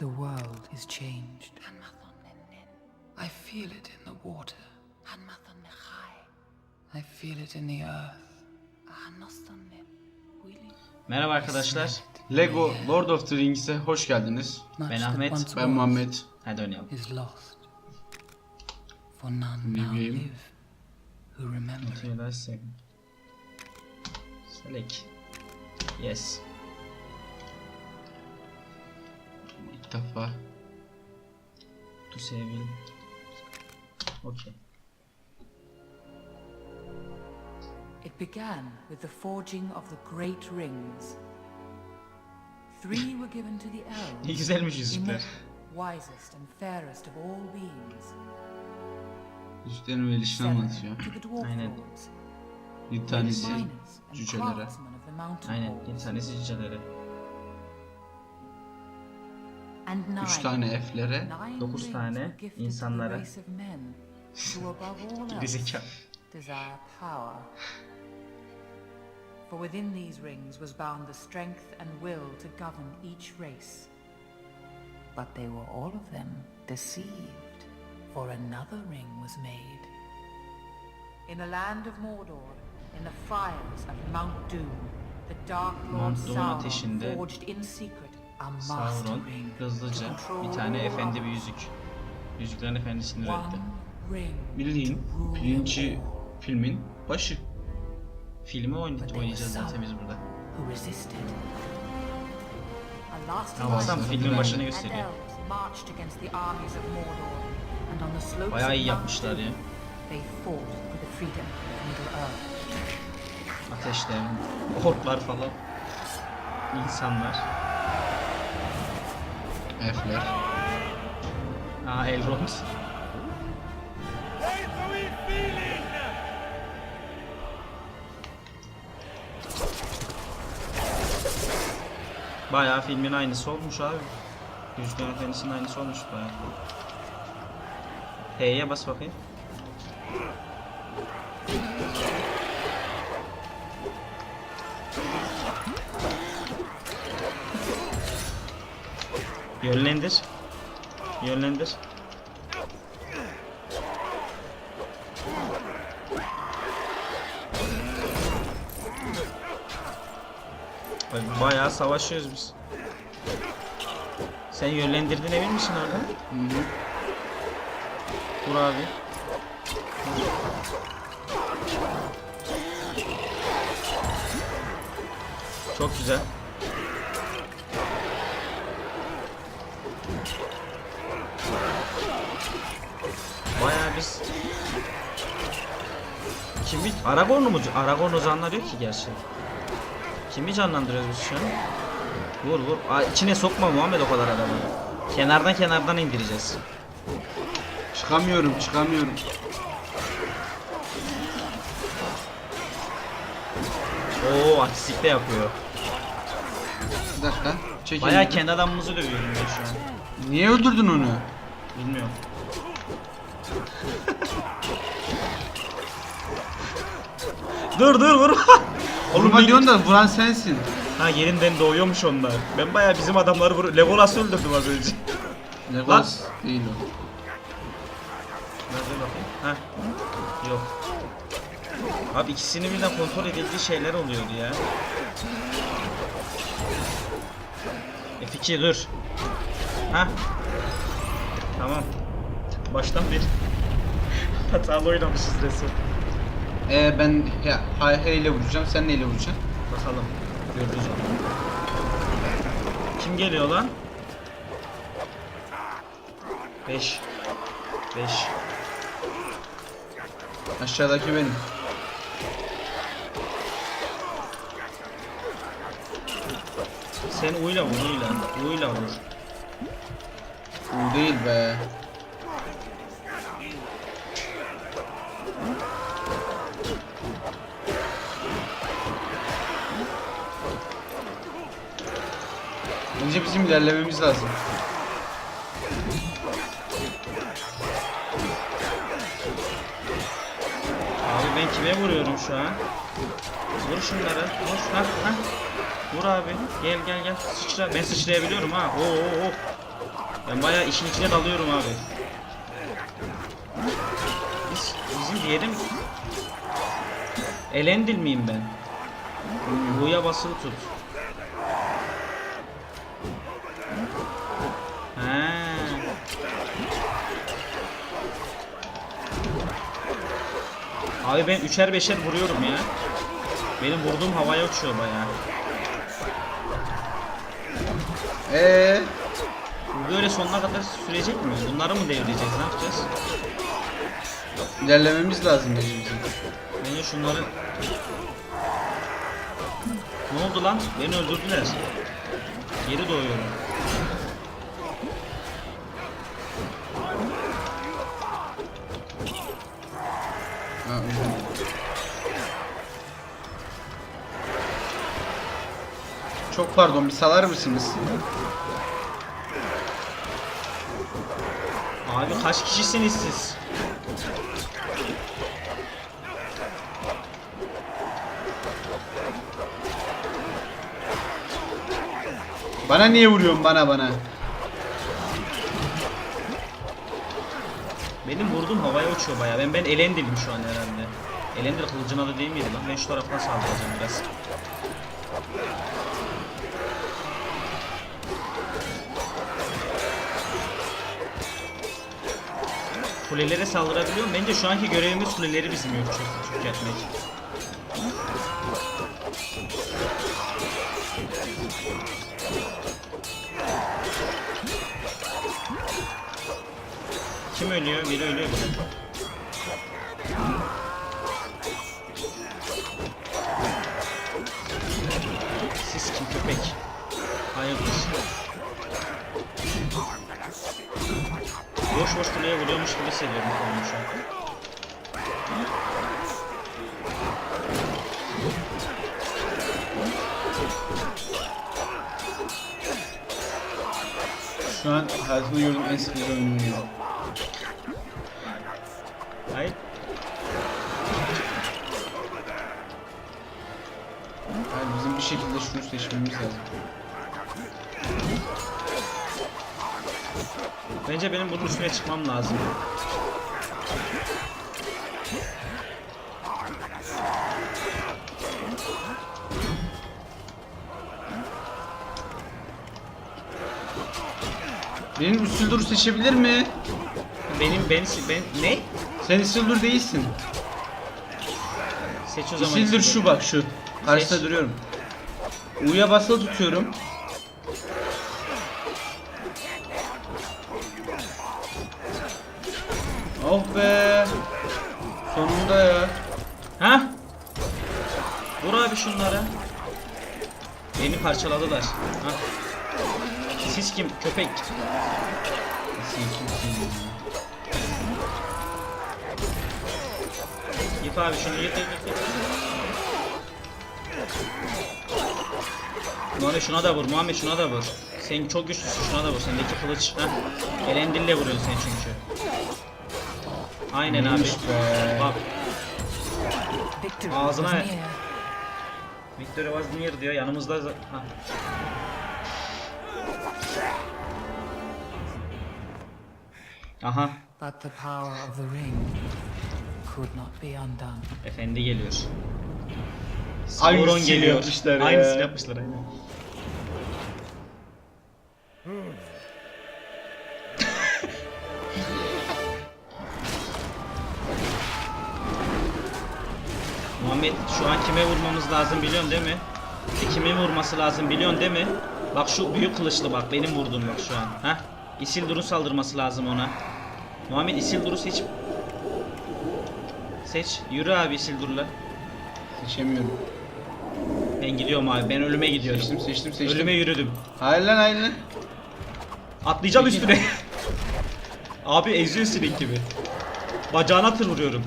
The world is changed. I feel it in the water. I feel it in the earth. Merhaba arkadaşlar. Lego Lord of the Rings'e hoş geldiniz. Ben Ahmet, Ben Muhammed. Hadi oynayalım. Is lost. For none New now game. live who remember. Select. Yes. İlk defa. To save Okay. It began with the forging of the great rings. Three were given to the Ne elves, güzelmiş yüzükler. immortal, wisest and fairest of all beings. Yüzüklerin verilişini anlatıyor. Aynen. Bir tanesi cücelere. Aynen. Bir tanesi cüceleri. And nine, Üç tane F'lere. nine dokuz tane were gifted to the insanlara. race of men, who above all else Gerizekalı. desire power. For within these rings was bound the strength and will to govern each race. But they were all of them deceived, for another ring was made. In the land of Mordor, in the fires of Mount Doom, the Dark Lord Sauron forged in secret Sauron hızlıca bir tane efendi bir yüzük. Yüzüklerin efendisini üretti. Bildiğin birinci filmin başı. Filmi oynayacağız, oynayacağız zaten biz burada. Tamam, filmin başını gösteriyor. Bayağı iyi yapmışlar ya. Ateşler, orklar falan. İnsanlar. F'ler. Aa Elrond. Bayağı filmin aynısı olmuş abi. Yüzüklerin Efendisi'nin aynısı olmuş bayağı. H'ye bas bakayım. Yönlendir. Yönlendir. Bayağı savaşıyoruz biz. Sen yönlendirdin emin misin orada? Hı hı. Dur abi. Çok güzel. Bayağı biz Kimi? Aragorn'u mu? Aragorn uzanlar yok ki gerçi. Kimi canlandırıyoruz biz şu an? Vur vur. Aa, içine sokma Muhammed o kadar adamı. Kenardan kenardan indireceğiz. Çıkamıyorum çıkamıyorum. Oo artistik de yapıyor. Bir dakika. Çekil. Bayağı kendi adamımızı dövüyorum ben şu an. Niye öldürdün onu? Bilmiyorum. dur dur vur. Vurma ne- diyorsun da vuran sensin. Ha yerinden doğuyormuş onlar. Ben bayağı bizim adamları vur. Legolas'ı öldürdüm az önce. Legolas değil o. Nerede bakayım? Ha. Yok. Abi ikisini birden kontrol edildiği şeyler oluyordu ya. F2 dur. Ha. Tamam. Baştan bir hatalı oynamışız resmen. Ee, ben ya, H, H ile vuracağım. Sen neyle vuracaksın? Bakalım. Görürüz onu. Kim geliyor lan? 5 5 Aşağıdaki benim. Sen uyla vur uyla. Uyla vur. Bu değil be. Önce bizim ilerlememiz lazım. Abi ben kime vuruyorum şu an? Vur şunlara. Vur. Ha, ha. Vur abi. Gel gel gel. Sıçra. Ben sıçrayabiliyorum ha. Oo oo oo. Ben bayağı işin içine dalıyorum abi. Biz, bizim diyelim Elendil miyim ben? Bu'ya basılı tut. Abi ben üçer beşer vuruyorum ya. Benim vurduğum havaya uçuyor bayağı. Eee? Böyle sonuna kadar sürecek mi? Bunları mı devireceğiz? Ne yapacağız? İlerlememiz lazım bizim. Bence şunları... Ne oldu lan? Beni öldürdüler. Geri doğuyorum. Çok pardon bir salar mısınız? Abi kaç kişisiniz siz? Bana niye vuruyorsun bana bana? Benim vurduğum havaya uçuyor bayağı. Ben ben Elendil'im şu an herhalde. Elendil kılıcın adı değil miydi lan? Ben şu taraftan saldıracağım biraz. Kulelere saldırabiliyorum. Bence şu anki görevimiz kuleleri bizim yok çök- çökertmek. Kim ölüyor? Biri ölüyor biri. Boş boş kuleye vuruyormuş gibi hissediyorum kendimi şu an. Şu an hayatımda gördüğüm en sıkıcı oyun oynuyor. Hayır. Yani bizim bir şekilde şunu seçmemiz lazım. Bence benim bunun üstüne çıkmam lazım. Benim Isildur seçebilir mi? Benim ben ben ne? Sen Isildur değilsin. Seç o zaman. Isildur. şu bak şu. Karşısında Seç. duruyorum. U'ya basılı tutuyorum. Be. Sonunda ya. Ha? Vur abi şunlara. Beni parçaladılar. Ha? Siz kim? Köpek. Kimsin ya? Yık abi şunu yık yık. yık. Muhammed şuna da vur. Muhammed şuna da vur. Sen çok güçlüsün şuna da vur. Sendeki kılıç. Ha? Elendille vuruyorsun sen çünkü. Aynen abi. Bak. Ağzına was near diyor. Yanımızda. Ha. Aha. But the power of the ring could not be undone. Efendi geliyor. Sauron geliyor. yapmışlar ya. Aynısını yapmışlar aynen. Muhammed şu an kime vurmamız lazım biliyorsun değil mi? E, kime vurması lazım biliyorsun değil mi? Bak şu büyük kılıçlı bak benim vurduğum bak şu an. Ha? Isildur'un saldırması lazım ona. Muhammed Isildur'u seç. Seç. Yürü abi Isildur'la. Seçemiyorum. Ben gidiyorum abi. Ben ölüme gidiyorum. Seçtim seçtim seçtim. Ölüme yürüdüm. Hayır lan hayır lan. Atlayacağım Peki. üstüne. abi eziyor sinek gibi. Bacağına tır vuruyorum.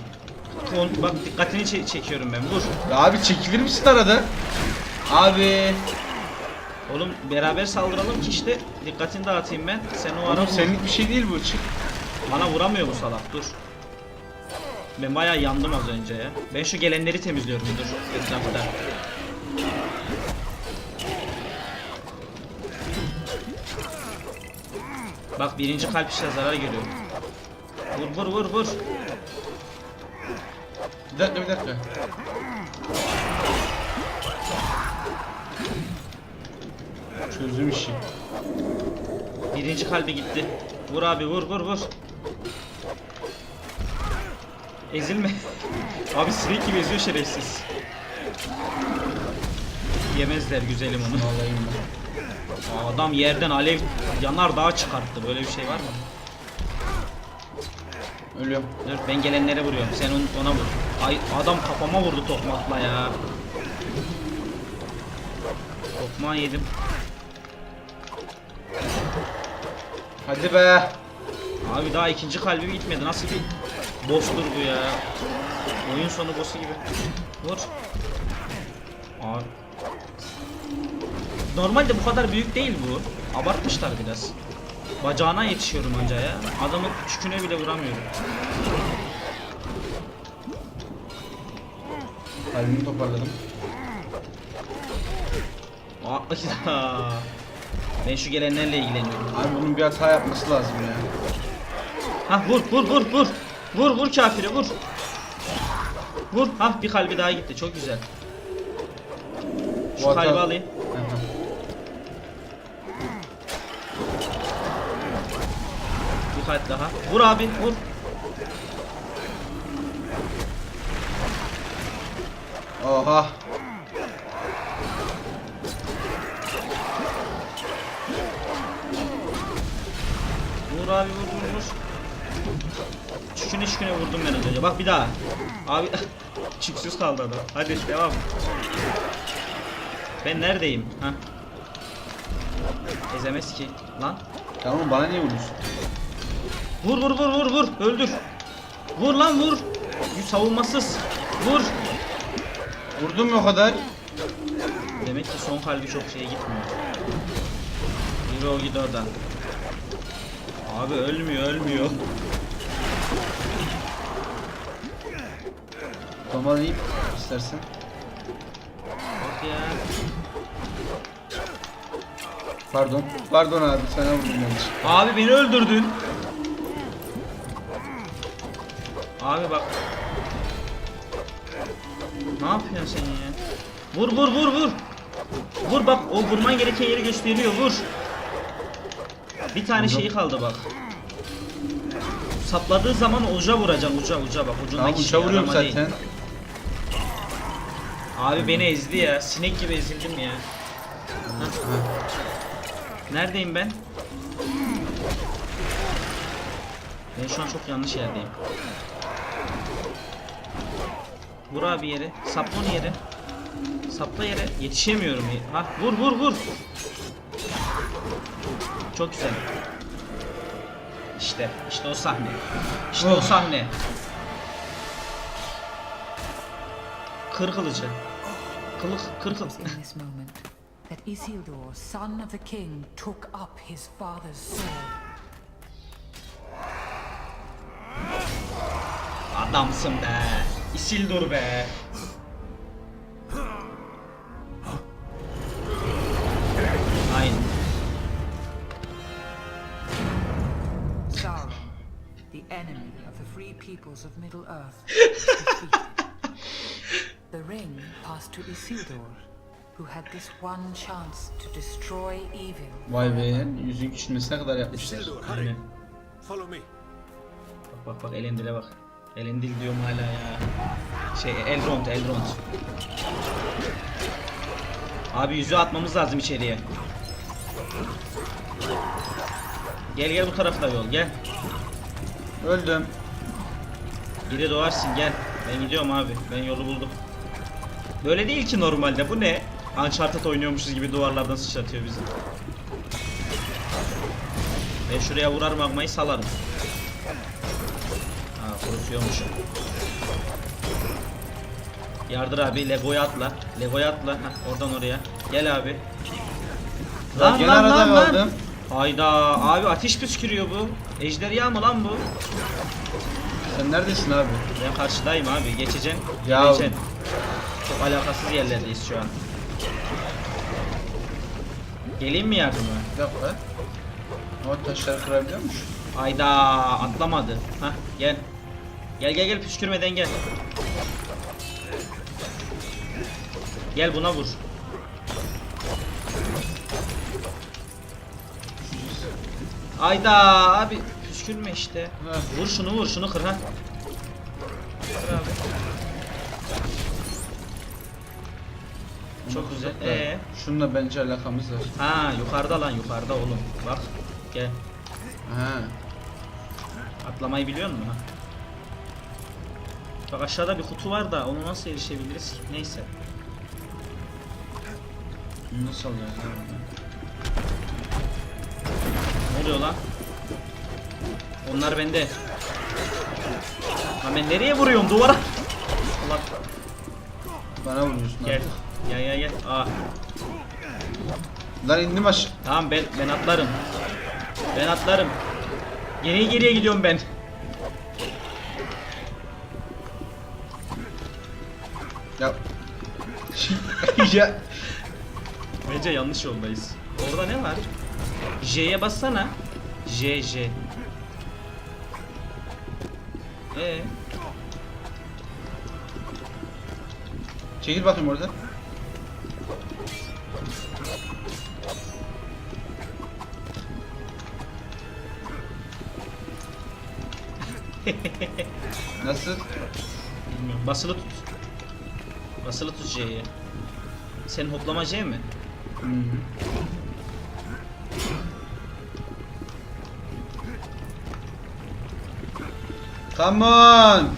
Bak dikkatini çekiyorum ben. Vur. Abi çekilir misin arada? Abi. Oğlum beraber saldıralım ki işte dikkatini dağıtayım ben. Sen o ara senin... bir şey değil bu. Çık. bana vuramıyor bu salak. Dur. Ben bayağı yandım az önce ya. Ben şu gelenleri temizliyorum dur etrafta. Bak birinci kalp işe zarar görüyor. Vur vur vur vur. Bir dakika bir dakika. Çözdüm işi. Birinci kalbi gitti. Vur abi vur vur vur. Ezilme. abi sinek gibi eziyor şerefsiz. Yemezler güzelim onu. Ben. Aa, Adam yerden alev yanar dağa çıkarttı. Böyle bir şey var mı? Ölüyorum. Dur ben gelenlere vuruyorum. Sen onu, ona vur. Ay adam kafama vurdu tokmakla ya. Tokmağı yedim. Hadi be. Abi daha ikinci kalbim gitmedi. Nasıl bir boss'tur bu ya? Oyun sonu boss'u gibi. Vur. Abi. Normalde bu kadar büyük değil bu. Abartmışlar biraz. Bacağına yetişiyorum anca ya. Adamın küçüküne bile vuramıyorum. Kalbimi toparladım. Aa, Ben şu gelenlerle ilgileniyorum. Abi bunun bir hata yapması lazım ya. Ha vur vur vur vur. Vur vur kafiri vur. Vur. Ha bir kalbi daha gitti. Çok güzel. Şu Bu hata- kalbi alayım. Bir kalp daha. Vur abi vur. Oha. Vur abi vur vur vur. Çüküne çüküne vurdum ben az önce. Bak bir daha. Abi çüksüz kaldı adam. Hadi devam. Ben neredeyim? Ha. Ezemez ki. Lan. Tamam bana niye vuruyorsun? Vur vur vur vur vur. Öldür. Vur lan vur. Savunmasız. Vur. Vurdum mu o kadar? Demek ki son kalbi çok şeye gitmiyor. Yürü o git oradan. Abi ölmüyor ölmüyor. Tomarlayıp istersen. Bak ya. Pardon. Pardon abi sana vurdum yanlış. Abi beni öldürdün. Abi bak. Ne yapıyorsun sen ya? Vur vur vur vur. Vur bak o vurman gereken yeri gösteriyor vur. Bir tane şeyi kaldı bak. Sapladığı zaman uca vuracaksın uca uca bak ucundaki Tamam şey, uça vuruyorum adama değil. zaten. Abi beni ezdi ya. Sinek gibi ezildim ya. Hah. Neredeyim ben? Ben şu an çok yanlış yerdeyim. Vur abi yere. Sapla onu yere. Sapla yere. Yetişemiyorum. Ha vur vur vur. Çok güzel. İşte, işte o sahne. İşte o Oh. sahne. Kır kılıcı. Kılık, kır moment that Isildur, son of the king, took up his father's sword. Adamsın be. Isildur be. Aynen. Sauron, the enemy of the free peoples of Middle Earth. The ring passed to Isildur, who had this one chance to destroy evil. Vay be. Yüzün küçülmesine kadar yapmışlar. Isildur, hurry. Aynen. Follow me. Bak bak bak Elendil'e bak. Elendil diyorum hala ya. Şey Elrond Elrond. Abi yüzüğü atmamız lazım içeriye. Gel gel bu tarafta yol gel. Öldüm. Geri doğarsın gel. Ben gidiyorum abi. Ben yolu buldum. Böyle değil ki normalde. Bu ne? Uncharted oynuyormuşuz gibi duvarlardan sıçratıyor bizi. Ben şuraya vurar magmayı salarım. Ha kurutuyormuşum. Yardır abi Lego'ya atla. Lego'ya atla. Heh, oradan oraya. Gel abi. Lan gene arada kaldım. Hayda abi ateş püskürüyor bu. Ejderha mı lan bu? Sen neredesin abi? Ben karşıdayım abi. Geçeceksin. Ya- Geleceksin. Çok alakasız yerlerdeyiz şu an. Geleyim mi yardıma? Bir dakika. Ama taşları kırabiliyormuş. Ayda atlamadı. Hah gel. Gel gel gel püskürmeden gel. Gel buna vur. Ayda abi püskürme işte. Vur şunu vur şunu kır ha. Kır abi. Çok güzel. Ee, Şununla bence alakamız var. ha yukarıda lan yukarıda oğlum. Bak gel. Ha. Atlamayı biliyor musun? Bak aşağıda bir kutu var da onu nasıl erişebiliriz ki? Neyse. Bunu nasıl alacağız ya? Ne oluyor lan? Onlar bende. Lan ben nereye vuruyorum duvara? Allah. Bana vuruyorsun Gel. Gel gel gel. Aa. Lan indim aşağı. Tamam ben ben atlarım. Ben atlarım. Geriye geriye gidiyorum ben. Ya. Bence yanlış yoldayız. Orada ne var? J'ye bassana. J J. Ee, Çekil bakayım orada. Nasıl? bilmiyorum. Basılı tut. Basılı tut J'ye. Senin hoplama J mi? Hı -hı. Come on!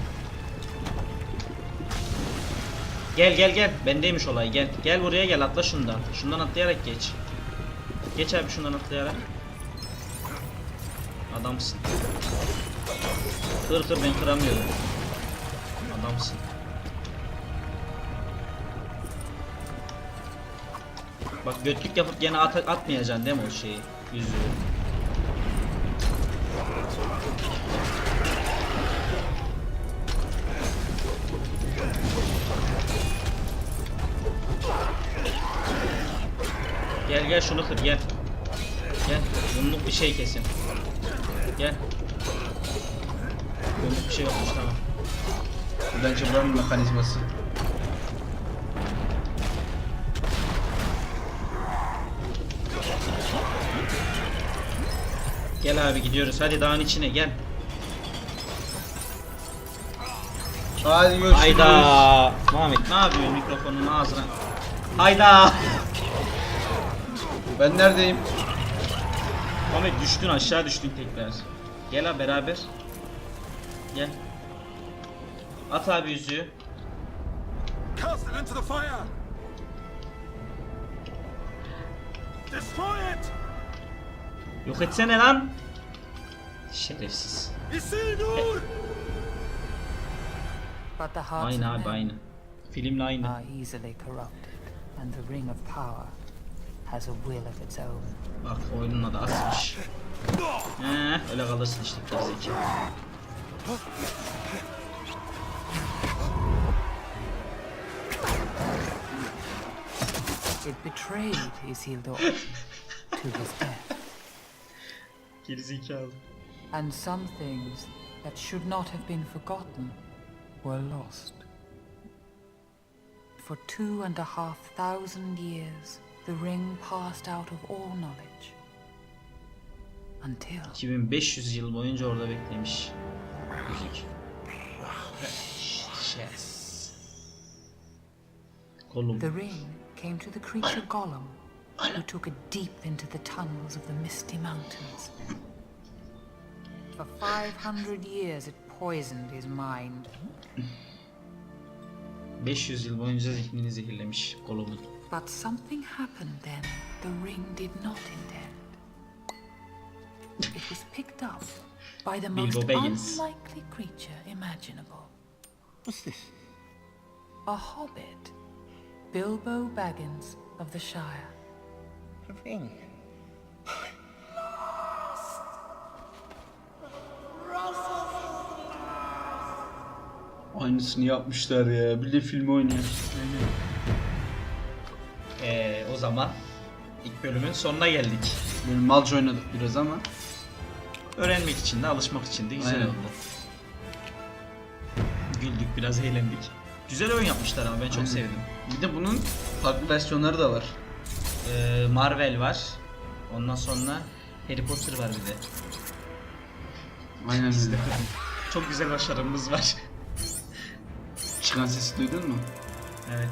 Gel gel gel. Bendeymiş olay. Gel. Gel buraya gel. Atla şundan. Şundan atlayarak geç. Geç abi şundan atlayarak. Adamsın. Kır kır ben kıramıyorum. Adamsın. Bak götlük yapıp gene at atmayacaksın değil mi o şeyi? Yüzüğü. Gel gel şunu kır gel. Gel. Bunluk bir şey kesin. Gel. Bunluk bir şey yokmuş tamam. Bence buranın mekanizması. Gel abi gidiyoruz. Hadi dağın içine gel. Hadi görüşürüz. Hayda. Muhammed ne yapıyorsun mikrofonun ağzına? Hayda. Ben neredeyim? Muhammed düştün aşağı düştün tekrar. Gel abi beraber. Gel. At abi yüzüğü. Cast it into the fire! Yok etsene lan. Şerefsiz. Isildur! But the hearts Aynı abi aynı. Filmle aynı. are easily corrupted, and the Ring of Power has a will of its own. Bak oyunun adı asmış. He, öyle kalırsın işte gerizekalı. It betrayed Isildur to his death, Gerizekalı. and some things that should not have been forgotten were lost. For two and a half thousand years, the ring passed out of all knowledge. Until 2500 yıl boyunca orada beklemiş. Müzik. Yes. Kolum. the ring came to the creature Gollum, who took it deep into the tunnels of the Misty Mountains. For 500 years, it poisoned his mind. 500 yıl boyunca zihnini zehirlemiş Gollum'un. But something happened then the ring did not intend. It was picked up by the most unlikely creature imaginable. What's this? A hobbit, Bilbo Baggins of the Shire. A ring. Aynısını yapmışlar ya. Bir de film oynuyor. Ee, o zaman ilk bölümün sonuna geldik. Böyle malca oynadık biraz ama. Öğrenmek için de alışmak için de güzel Aynen. oldu. Güldük biraz eğlendik. Güzel oyun yapmışlar ama ben çok Aynen. sevdim. Bir de bunun farklı versiyonları da var. Ee, Marvel var. Ondan sonra Harry Potter var bir de. Aynen öyle. Çok güzel başarımız var. Çıkan sesi duydun mu? evet.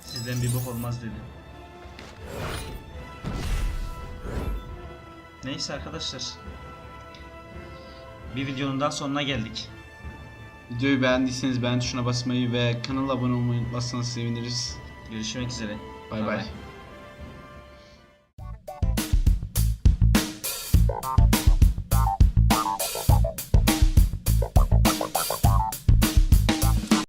Sizden bir bok olmaz dedi. Neyse arkadaşlar. Bir videonun daha sonuna geldik. Videoyu beğendiyseniz beğen tuşuna basmayı ve kanala abone olmayı unutmazsanız seviniriz. Görüşmek üzere. 拜拜。拜